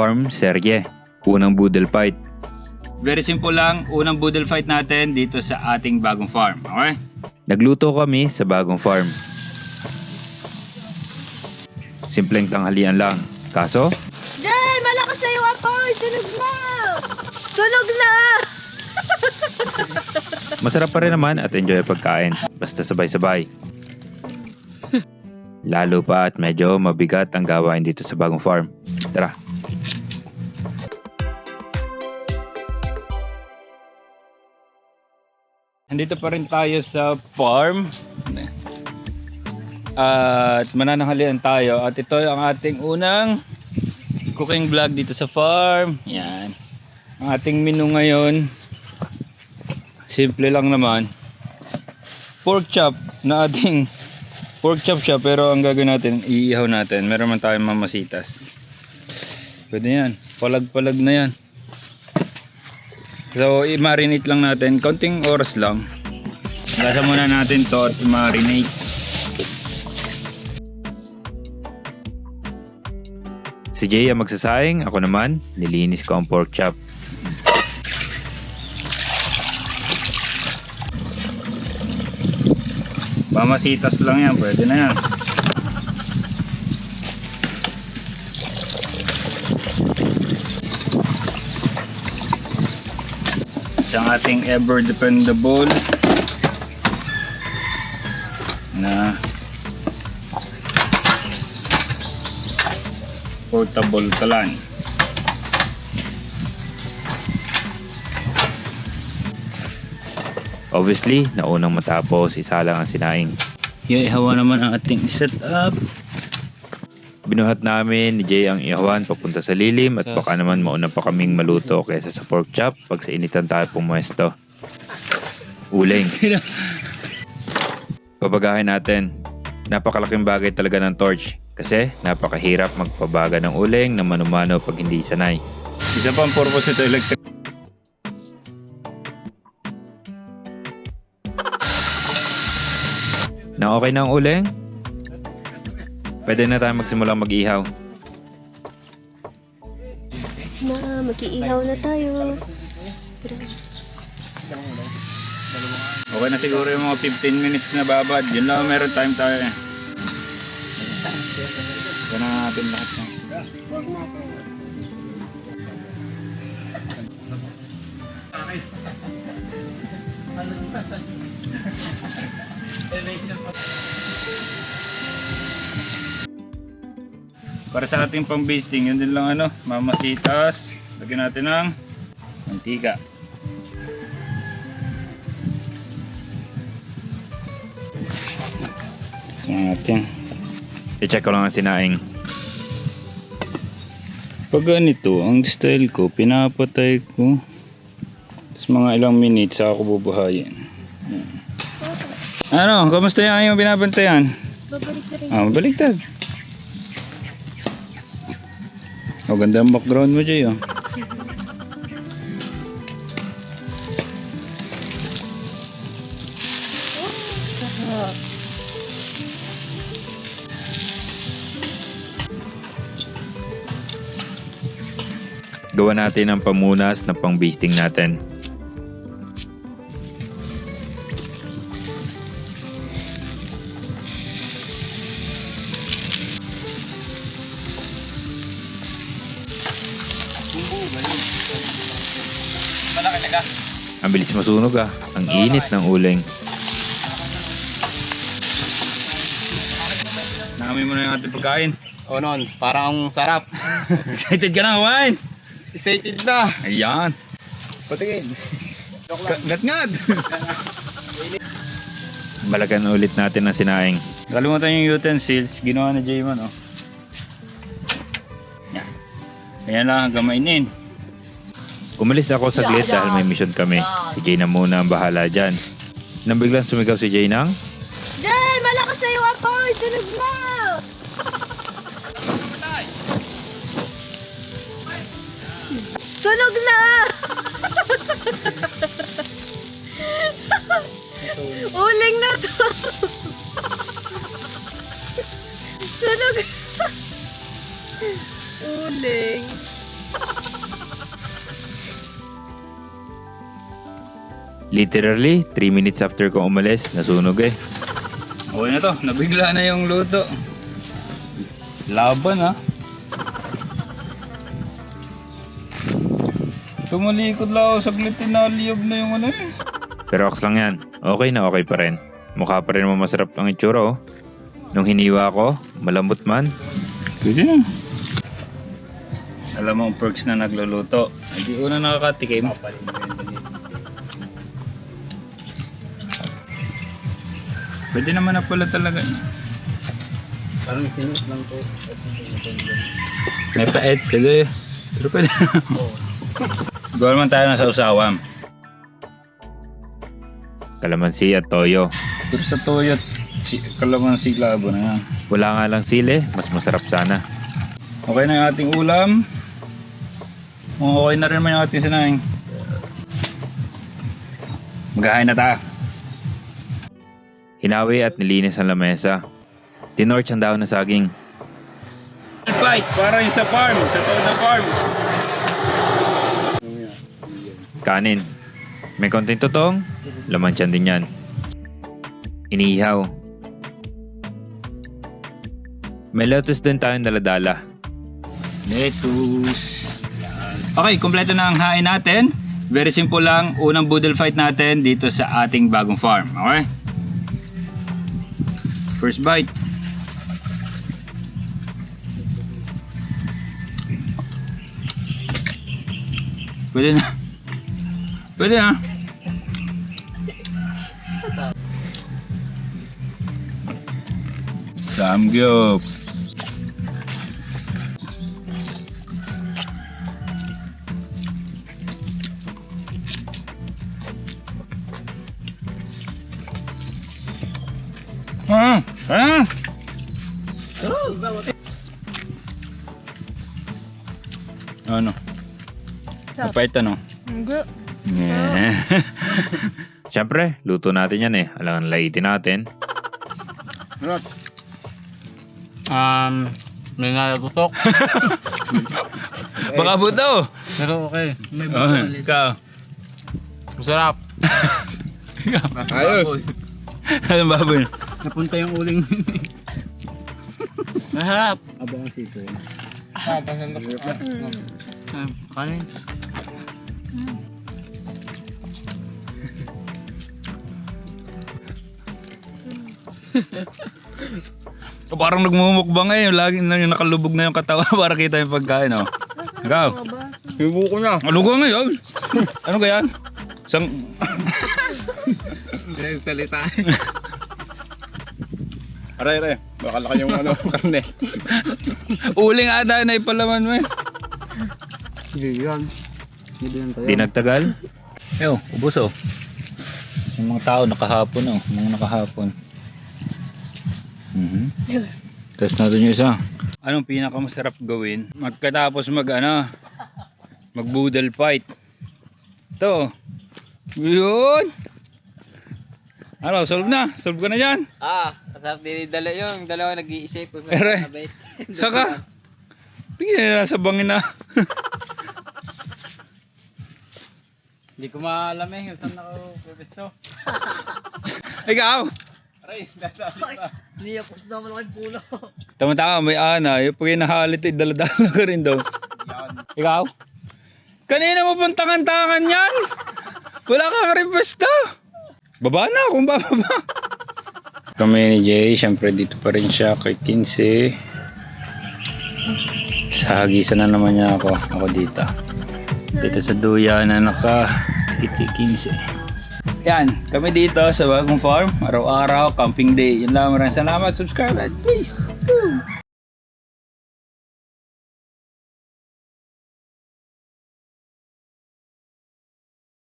farm serye. Unang boodle fight. Very simple lang, unang boodle fight natin dito sa ating bagong farm. Okay? Nagluto kami sa bagong farm. Simpleng tanghalian lang. Kaso, Jay, malakas na yung apoy! Sunog na! Sunog na! masarap pa rin naman at enjoy ang pagkain. Basta sabay-sabay. Lalo pa at medyo mabigat ang gawain dito sa bagong farm. Tara. Nandito pa rin tayo sa farm. At manananghalian tayo. At ito ang ating unang cooking vlog dito sa farm. Yan. Ang ating menu ngayon. Simple lang naman. Pork chop na ating pork chop siya pero ang gagawin natin, iihaw natin. Meron man tayong mamasitas. Pwede yan. Palag-palag na yan. So, i-marinate lang natin. Konting oras lang. Gasa muna natin to at i-marinate. Si Jay ang magsasaing, ako naman, nilinis ko ang pork chop. Mamasitas lang yan. Pwede na yan. Isang ating ever dependable na portable kalan. Obviously, naunang matapos, isa lang ang sinaing. Yung ihawa naman ang ating set up. Binuhat namin ni Jay ang ihawan papunta sa lilim at baka naman mauna pa kaming maluto kaysa sa pork chop pag sa initan tayo pumuesto. Uling. Pabagahin natin. Napakalaking bagay talaga ng torch kasi napakahirap magpabaga ng uling na manumano pag hindi sanay. Isa pang purpose nito electric. Na okay na ang uling? Pwede na tayo magsimulang mag-ihaw. Na, mag-iihaw na tayo. Okay na siguro yung mga 15 minutes na babad. Yun lang meron time tayo eh. Yan na natin lahat na. Para sa ating pang-basting, yun din lang ano, mamasitas. Lagyan natin ng mantika. natin. I-check ko lang ang sinaing. Pag ganito, ang style ko, pinapatay ko. Tapos mga ilang minutes ako bubuhayin. Ano, kamusta yan yung binabantayan? Babalik na rin. Ah, mabaliktad. Oh, ganda ang background mo, Jay. Oh. Gawa natin ang pamunas na pang-basting natin. Ang bilis masunog ah. Ang init ng uling. Naamoy mo na yung ating pagkain. O nun, parang ang sarap. Excited ka na, kumain? Excited na. Ayan. Patingin. Ngat-ngat. Balagan ulit natin ang sinaing. Kalimutan yung utensils. Ginawa na Jayman, oh. Yan. Ayan lang hanggang mainin. Umalis ako saglit dahil may mission kami. Si Jay na muna ang bahala dyan. Nang biglang sumigaw si Jay ng Jay, malakas na yung apoy! Sunog na! Sunog na! Uling na to! Sunog! Uling. Literally, 3 minutes after ko umalis, nasunog eh. Okay na to, nabigla na yung luto. Laban ha. Tumalikod lang ako saglit tinaliyog na yung ano eh. Pero ox lang yan. Okay na okay pa rin. Mukha pa rin naman masarap ang itsura oh. Nung hiniwa ko, malambot man. Pwede na. Alam mo ang perks na nagluluto. Hindi una nakakatikim. Pwede naman na pala talaga. eh. Parang sinus lang to. May pait, pwede. Pero pwede. Gawa naman tayo na sa usawan. Kalamansi at toyo. Pero sa toyo, si, kalamansi labo na yan. Wala nga lang sili, mas masarap sana. Okay na yung ating ulam. Okay na rin naman yung ating sinaing. Maghahain na tayo. Hinawi at nilinis ang lamesa. Tinorch ang dahon ng saging. Flight para yung sa farm, sa toad na farm. Kanin. May konting totong, laman tiyan din yan. Inihaw. May lettuce din tayong daladala. Lettuce. Okay, kompleto na ang hain natin. Very simple lang. Unang boodle fight natin dito sa ating bagong farm. Okay? First bite. Pwede na. Pwede na. Samgyup. Ano? Mapait ano? Hindi. Yeah. Siyempre, luto natin yan eh. Alangan laitin natin. Um, may nalabusok. Baka buto. Pero okay. May Oh, ikaw. Masarap. Ayos. Anong baboy? Napunta yung uling. Masarap. Aba ang sito. Ah, pasang ka. Kanin. Parang nagmumukbang eh. Lagi na yung nakalubog na yung katawan para kita yung pagkain. Oh. Ikaw. Hibo ko na. Ano ka ngayon? Ano kaya? Sang... Hindi salita. Aray, aray. Baka laki yung ano, karne. Uling ata na ipalaman mo eh. Hindi yan. Hindi yan tayo. Di nagtagal, Yo, ubos oh. Yung mga tao nakahapon oh. Mga nakahapon. Mhm. Test natin yung isa. Anong pinakamasarap gawin? Magkatapos mag ano, mag boodle fight. Ito. Yun. Ano, solve na. Solve ka na dyan. Ah, kasarap din dala yung dalawa nag-iisip kung saan Ere. sabay. Saka. Bigyan na sa bangin na. Hindi ko maalam eh, kung saan ako pupesto. Ikaw. Aray, dasali pa. Hindi ako sa naman pulo. Tama-tama, may ana. Yung pag nahalit, eh, daladala ka rin daw. Ikaw? Kanina mo pang tangan-tangan yan. Wala kang request Baba na kung bababa. Kami ni Jay, syempre dito pa rin siya kay 15. Sa hagisan na naman niya ako. Ako dito. Dito sa duya na naka 15. Yan, kami dito sa bagong farm. Araw-araw, camping day. Yun lang, maraming salamat. Subscribe at please.